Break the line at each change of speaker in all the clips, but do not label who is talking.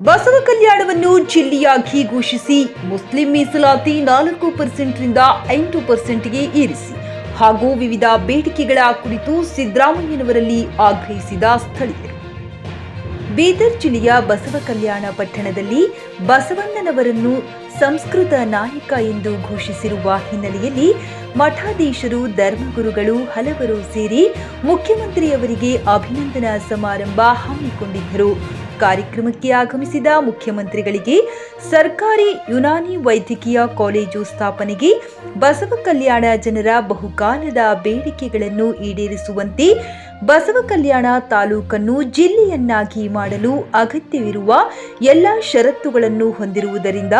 ಬಸವ ಕಲ್ಯಾಣವನ್ನು ಜಿಲ್ಲೆಯಾಗಿ ಘೋಷಿಸಿ ಮುಸ್ಲಿಂ ಮೀಸಲಾತಿ ನಾಲ್ಕು ಪರ್ಸೆಂಟ್ರಿಂದ ಎಂಟು ಪರ್ಸೆಂಟ್ಗೆ ಏರಿಸಿ ಹಾಗೂ ವಿವಿಧ ಬೇಡಿಕೆಗಳ ಕುರಿತು ಸಿದ್ದರಾಮಯ್ಯನವರಲ್ಲಿ ಆಗ್ರಹಿಸಿದ ಸ್ಥಳೀಯರು. ಬೀದರ್ ಜಿಲ್ಲೆಯ ಬಸವ ಕಲ್ಯಾಣ ಪಟ್ಟಣದಲ್ಲಿ ಬಸವಣ್ಣನವರನ್ನು ಸಂಸ್ಕೃತ ನಾಯಕ ಎಂದು ಘೋಷಿಸಿರುವ ಹಿನ್ನೆಲೆಯಲ್ಲಿ ಮಠಾಧೀಶರು, ಧರ್ಮಗುರುಗಳು ಹಲವರು ಸೇರಿ ಮುಖ್ಯಮಂತ್ರಿಯವರಿಗೆ ಅಭಿನಂದನಾ ಸಮಾರಂಭ ಹಮ್ಮಿಕೊಂಡಿದ್ದರು. ಕಾರ್ಯಕ್ರಮಕ್ಕೆ ಆಗಮಿಸಿದ ಮುಖ್ಯಮಂತ್ರಿಗಳಿಗೆ ಸರ್ಕಾರಿ ಯುನಾನಿ ವೈದ್ಯಕೀಯ ಕಾಲೇಜು ಸ್ಥಾಪನೆಗೆ ಬಸವ ಕಲ್ಯಾಣ ಜನರ ಬಹುಕಾಲದ ಬೇಡಿಕೆಗಳನ್ನು ಈಡೇರಿಸುವಂತೆ ಬಸವ ಕಲ್ಯಾಣ ತಾಲೂಕನ್ನು ಜಿಲ್ಲೆಯನ್ನಾಗಿ ಮಾಡಲು ಅಗತ್ಯವಿರುವ ಎಲ್ಲ ಷರತ್ತುಗಳನ್ನು ಹೊಂದಿರುವುದರಿಂದ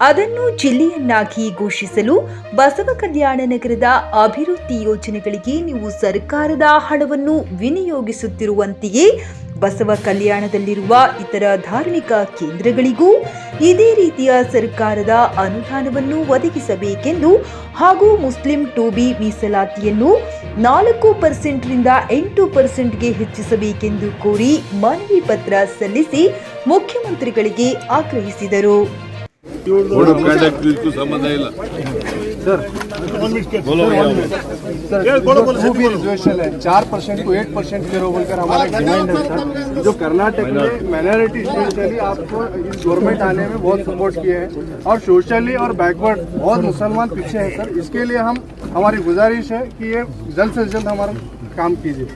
ಅದನ್ನು ಜಿಲ್ಲೆಯನ್ನಾಗಿ ಘೋಷಿಸಲು ಬಸವ ಕಲ್ಯಾಣ ನಗರದ ಅಭಿವೃದ್ಧಿ ಯೋಜನೆಗಳಿಗೆ ನೀವು ಸರ್ಕಾರದ ಹಣವನ್ನು ವಿನಿಯೋಗಿಸುತ್ತಿರುವಂತೆಯೇ ಬಸವ ಕಲ್ಯಾಣದಲ್ಲಿರುವ ಇತರ ಧಾರ್ಮಿಕ ಕೇಂದ್ರಗಳಿಗೂ ಇದೇ ರೀತಿಯ ಸರ್ಕಾರದ ಅನುದಾನವನ್ನು ಒದಗಿಸಬೇಕೆಂದು ಹಾಗೂ ಮುಸ್ಲಿಂ ಟೋಬಿ ಮೀಸಲಾತಿಯನ್ನು ನಾಲ್ಕು ಪರ್ಸೆಂಟ್ರಿಂದ ಎಂಟು ಪರ್ಸೆಂಟ್ಗೆ ಹೆಚ್ಚಿಸಬೇಕೆಂದು ಕೋರಿ ಮನವಿ ಪತ್ರ ಸಲ್ಲಿಸಿ ಮುಖ್ಯಮಂತ್ರಿಗಳಿಗೆ ಆಗ್ರಹಿಸಿದರು.
सर बोलो
है चार परसेंट को एट परसेंट के बोलकर हमारा डिमांड है सर। जो कर्नाटक में माइनॉरिटी स्पेशली आपको गवर्नमेंट आने में बहुत सपोर्ट किए हैं। और सोशली और बैकवर्ड बहुत मुसलमान पीछे हैं सर। इसके लिए हम हमारी गुजारिश है कि ये जल्द से जल्द हमारा काम कीजिए।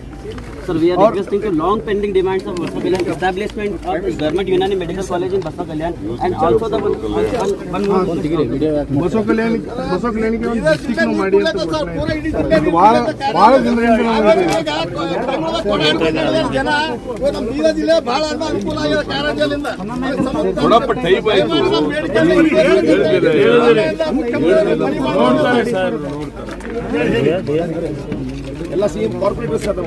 Sir, we are requesting to long pending demands of Basa Kalyan establishment of government Unani Medical College in Basa Kalyan and also the one, one, one, one more
Basava ಕಲ್ಯಾಣ ಬಸವ ಕಲ್ಯಾಣಿಗೆ ಒಂದು ಡಿಸ್ಟಿಕ್ ಮಾಡಿ ಅಂತ ಇದು ಬಹಳ ಬಹಳ ಜನರಿಂದ
ಕೊಡಪ್ಪ ಟೈಪ್ ಆಯ್ತು. ನೋಡ್ತಾರೆ ಸರ್
ಎಲ್ಲ ಸಿ ಎಂ ಕಾರ್ಪೊರೇಟರ್ಸ್ ಅದಾವ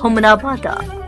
Humra Bada